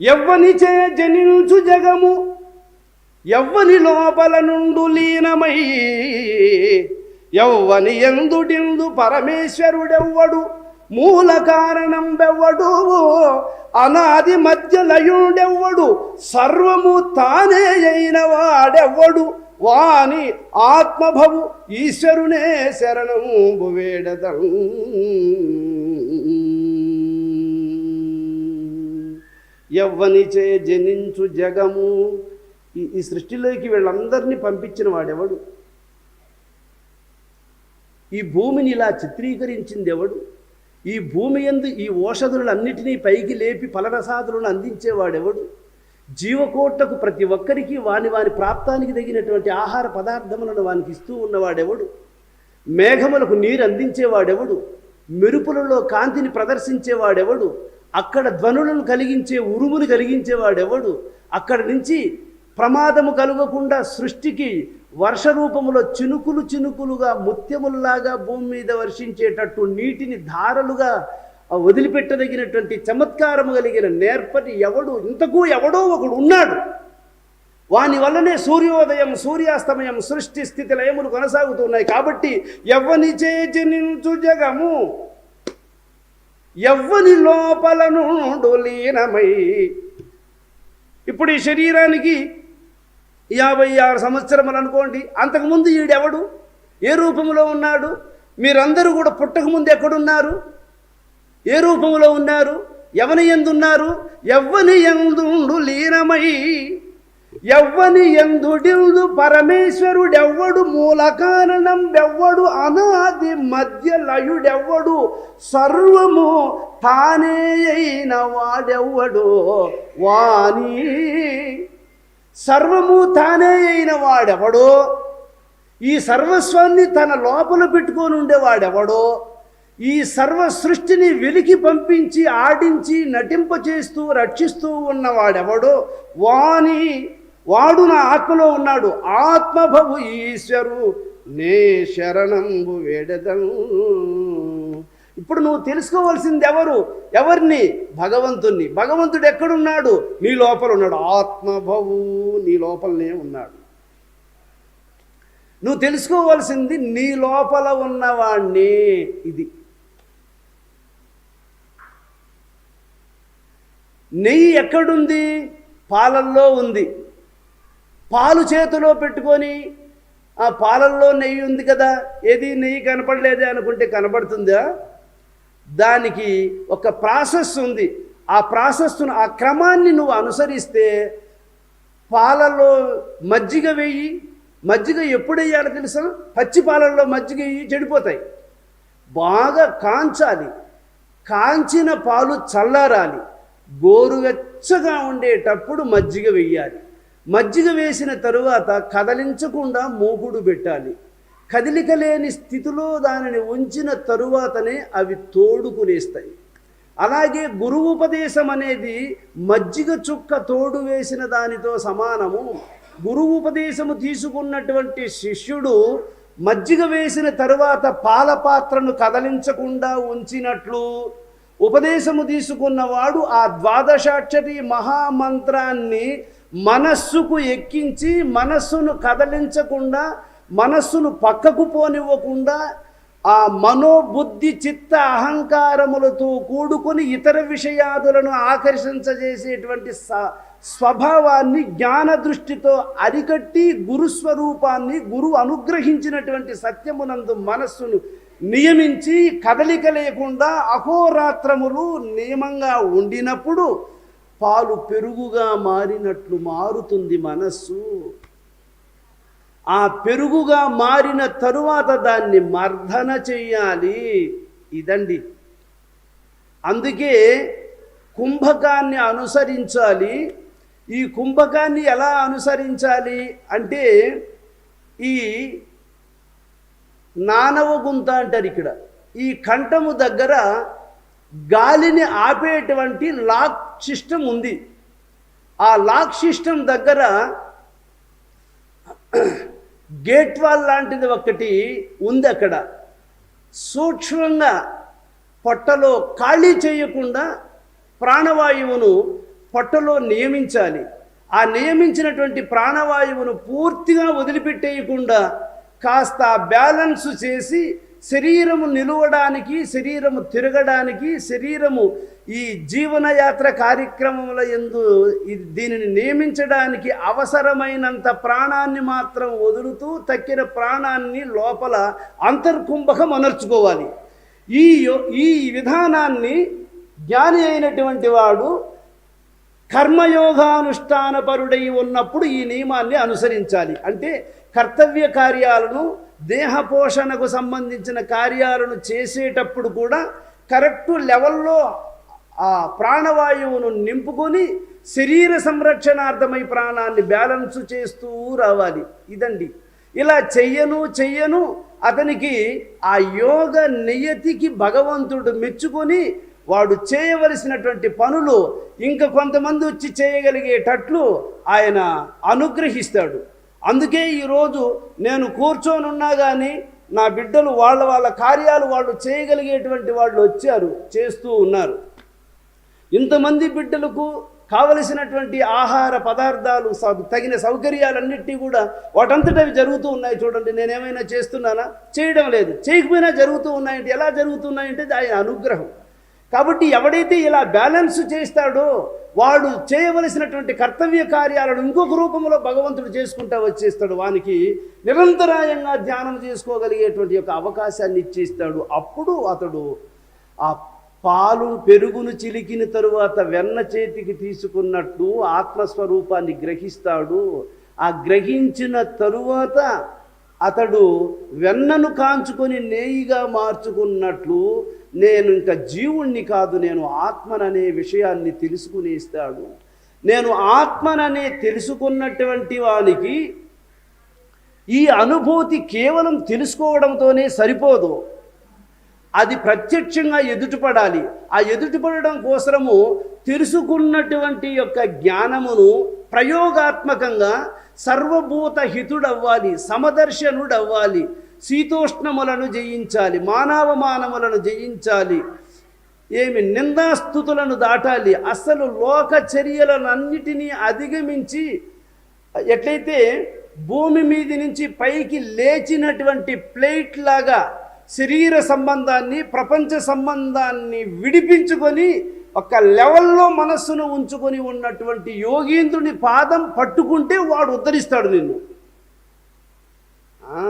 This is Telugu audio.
ఎవ్వనిచే జనించు జగము ఎవ్వని లోపల నుండు లీనమై ఎవ్వని ఎందుడిందు పరమేశ్వరుడెవ్వడు మూల కారణం బెవ్వడు అనాది మధ్య లయుడెవ్వడు సర్వము తానే అయిన వాడెవ్వడు వాని ఆత్మభవు ఈశ్వరునే శరణము వేడదం. ఎవ్వనిచే జనించు జగము. ఈ ఈ సృష్టిలోకి వీళ్ళందరినీ పంపించిన వాడెవడు? ఈ భూమిని ఇలా చిత్రీకరించింది ఎవడు? ఈ భూమి ఎందు ఈ ఓషధులన్నిటినీ పైకి లేపి ఫలరసాదులను అందించేవాడెవడు? జీవకోట్లకు ప్రతి ఒక్కరికి వాని వాని ప్రాప్తానికి తగినటువంటి ఆహార పదార్థములను వానికి ఇస్తూ ఉన్నవాడెవడు? మేఘములకు నీరు అందించేవాడెవడు మెరుపులలో కాంతిని ప్రదర్శించేవాడెవడు? అక్కడ ధ్వనులను కలిగించే ఉరుమును కలిగించేవాడెవడు? అక్కడి నుంచి ప్రమాదము కలగకుండా సృష్టికి వర్ష రూపములో చినుకులు చినుకులుగా ముత్యముల్లాగా భూమి మీద వర్షించేటట్టు నీటిని ధారలుగా వదిలిపెట్టదగినటువంటి చమత్కారము కలిగిన నేర్పటి ఎవడు? ఇంతకు ఎవడో ఒకడు ఉన్నాడు. వాని వల్లనే సూర్యోదయం సూర్యాస్తమయం సృష్టి స్థితి లయములు కొనసాగుతున్నాయి. కాబట్టి ఎవ్వని చేజనించు జగము? ఎవ్వని లోపల నుండు లీనమై. ఇప్పుడు ఈ శరీరానికి యాభై ఆరు సంవత్సరములు అనుకోండి అంతకుముందు ఈడెవడు? ఏ రూపంలో ఉన్నాడు? మీరందరూ కూడా పుట్టకముందు ఎక్కడున్నారు? ఏ రూపంలో ఉన్నారు? ఎవని ఎందున్నారు? ఎవ్వని ఎందుండు లీనమై. ఎవ్వని ఎందుడిల్దు పరమేశ్వరుడెవ్వడు మూల కారణం ఎవ్వడు అనాది మధ్య లయుడెవ్వడు సర్వము తానే అయిన వాడెవ్వడు వాణి. సర్వము తానే అయిన వాడెవడో? ఈ సర్వస్వాన్ని తన లోపల పెట్టుకొని ఉండేవాడెవడో? ఈ సర్వ సృష్టిని వెలికి పంపించి ఆడించి నటింపచేస్తూ రక్షిస్తూ ఉన్నవాడెవడో? వాణి. వాడు నా ఆత్మలో ఉన్నాడు. ఆత్మభవు ఈశ్వరు నే శరణంబు వేడదను. ఇప్పుడు నువ్వు తెలుసుకోవాల్సింది ఎవరు? ఎవరిని? భగవంతుణ్ణి. భగవంతుడు ఎక్కడున్నాడు? నీ లోపల ఉన్నాడు. ఆత్మభవు నీ లోపలనే ఉన్నాడు. నువ్వు తెలుసుకోవాల్సింది నీ లోపల ఉన్నవాణ్ణి. ఇది. నెయ్యి ఎక్కడుంది? పాలల్లో ఉంది. పాలు చేతిలో పెట్టుకొని ఆ పాలల్లో నెయ్యి ఉంది కదా ఏది నెయ్యి కనపడలేదే అనుకుంటే కనపడుతుందా దానికి ఒక ప్రాసెస్ ఉంది. ఆ ప్రాసెస్ను ఆ క్రమాన్ని నువ్వు అనుసరిస్తే పాలలో మజ్జిగ వేయి. మజ్జిగ ఎప్పుడు వేయాలో తెలుసా? పచ్చి పాలల్లో మజ్జిగ వేయి చెడిపోతాయి. బాగా కాంచాలి. కాంచిన పాలు చల్లారాలి. గోరువెచ్చగా ఉండేటప్పుడు మజ్జిగ వెయ్యాలి మజ్జిగ వేసిన తరువాత కదలించకుండా మూగుడు పెట్టాలి. కదిలిక లేని స్థితిలో దానిని ఉంచిన తరువాతనే అవి తోడుకునేస్తాయి అలాగే గురువుపదేశం అనేది మజ్జిగ చుక్క తోడు వేసిన దానితో సమానము. గురువు ఉపదేశము తీసుకున్నటువంటి శిష్యుడు మజ్జిగ వేసిన తరువాత పాల పాత్రను కదలించకుండా ఉంచినట్లు ఉపదేశము తీసుకున్నవాడు ఆ ద్వాదశాక్షరి మహామంత్రాన్ని మనస్సుకు ఎక్కించి మనస్సును కదలించకుండా మనస్సును పక్కకు పోనివ్వకుండా ఆ మనోబుద్ధి చిత్త అహంకారములతో కూడుకొని ఇతర విషయాదులను ఆకర్షించజేసేటువంటి స- స్వభావాన్ని జ్ఞాన దృష్టితో అరికట్టి గురుస్వరూపాన్ని గురువు అనుగ్రహించినటువంటి సత్యమునందు మనస్సును నియమించి కదలిక లేకుండా అహోరాత్రములు నియమంగా ఉండినప్పుడు పాలు పెరుగుగా మారినట్లు మారుతుంది మనస్సు. ఆ పెరుగుగా మారిన తరువాత దాన్ని మర్దన చెయ్యాలి. ఇదండి. అందుకే కుంభకాన్ని అనుసరించాలి. ఈ కుంభకాన్ని ఎలా అనుసరించాలి అంటే ఈ నానవ గుంత అంటారు ఇక్కడ. ఈ కంఠము దగ్గర గాలిని ఆపేటువంటి లాక్ సిస్టమ్ ఉంది. ఆ లాక్ సిస్టమ్ దగ్గర గేట్ వాల్ లాంటిది ఒకటి ఉంది అక్కడ. సూక్ష్మంగా పొట్టలో ఖాళీ చేయకుండా ప్రాణవాయువును పొట్టలో నియమించాలి. ఆ నియమించినటువంటి ప్రాణవాయువును పూర్తిగా వదిలిపెట్టేయకుండా కాస్త బ్యాలెన్స్ చేసి శరీరము నిలువడానికి శరీరము తిరగడానికి శరీరము ఈ జీవనయాత్ర కార్యక్రమముల ఎందు దీనిని నియమించడానికి అవసరమైనంత ప్రాణాన్ని మాత్రం వదులుతూ తక్కిన ప్రాణాన్ని లోపల అంతర్కుంభకం అనర్చుకోవాలి. ఈ యో- ఈ విధానాన్ని జ్ఞాని అయినటువంటి వాడు కర్మయోగానుష్ఠానపరుడై ఉన్నప్పుడు ఈ నియమాన్ని అనుసరించాలి. అంటే కర్తవ్య కార్యాలను దేహ పోషణకు సంబంధించిన కార్యాలను చేసేటప్పుడు కూడా కరెక్ట్ లెవెల్లో ఆ ప్రాణవాయువును నింపుకొని శరీర సంరక్షణార్థమై ప్రాణాన్ని బ్యాలెన్స్ చేస్తూ రావాలి. ఇదండి. ఇలా చెయ్యను చెయ్యను అతనికి ఆ యోగ నియతికి భగవంతుడు మెచ్చుకొని వాడు చేయవలసినటువంటి పనులు ఇంకా కొంతమంది వచ్చి చేయగలిగేటట్లు ఆయన అనుగ్రహిస్తాడు. అందుకే ఈరోజు నేను కూర్చొని ఉన్నా కానీ నా బిడ్డలు వాళ్ళ వాళ్ళ కార్యాలు వాళ్ళు చేయగలిగేటువంటి వాళ్ళు వచ్చారు చేస్తూ ఉన్నారు. ఇంతమంది బిడ్డలకు కావలసినటువంటి ఆహార పదార్థాలు తగిన సౌకర్యాలన్నిటి కూడా వాటంతట అవి జరుగుతూ ఉన్నాయి చూడండి. నేనేమైనా చేస్తున్నానా? చేయడం లేదు. చేయకపోయినా జరుగుతూ ఉన్నాయంటే ఎలా జరుగుతున్నాయంటే అది ఆయన అనుగ్రహం. కాబట్టి ఎవడైతే ఇలా బ్యాలెన్స్ చేస్తాడో వాడు చేయవలసినటువంటి కర్తవ్య కార్యాలను ఇంకొక రూపంలో భగవంతుడు చేసుకుంటా వచ్చేస్తాడు. వానికి నిరంతరాయంగా ధ్యానం చేసుకోగలిగేటువంటి యొక్క అవకాశాన్ని ఇచ్చేస్తాడు. అప్పుడు అతడు ఆ పాలు పెరుగును చిలికిన తరువాత వెన్న చేతికి తీసుకున్నట్టు ఆత్మస్వరూపాన్ని గ్రహిస్తాడు. ఆ గ్రహించిన తరువాత అతడు వెన్నను కాంచుకొని నేయిగా మార్చుకున్నట్లు నేను ఇంకా జీవుణ్ణి కాదు నేను ఆత్మననే విషయాన్ని తెలుసుకునేస్తాడు నేను ఆత్మననే తెలుసుకున్నటువంటి వానికి ఈ అనుభూతి కేవలం తెలుసుకోవడంతోనే సరిపోదు. అది ప్రత్యక్షంగా ఎదుటిపడాలి. ఆ ఎదుటిపడడం కోసము తెలుసుకున్నటువంటి యొక్క జ్ఞానమును ప్రయోగాత్మకంగా సర్వభూత హితుడవ్వాలి సమదర్శనుడవ్వాలి శీతోష్ణములను జయించాలి మానవమానములను జయించాలి ఏమి నిందాస్థుతులను దాటాలి. అసలు లోక చర్యలనన్నిటినీ అధిగమించి ఎట్లయితే భూమి మీది నుంచి పైకి లేచినటువంటి ప్లేట్ లాగా శరీర సంబంధాన్ని ప్రపంచ సంబంధాన్ని విడిపించుకొని ఒక లెవెల్లో మనస్సును ఉంచుకొని ఉన్నటువంటి యోగేంద్రుని పాదం పట్టుకుంటే వాడు ఉద్ధరిస్తాడు నిన్ను.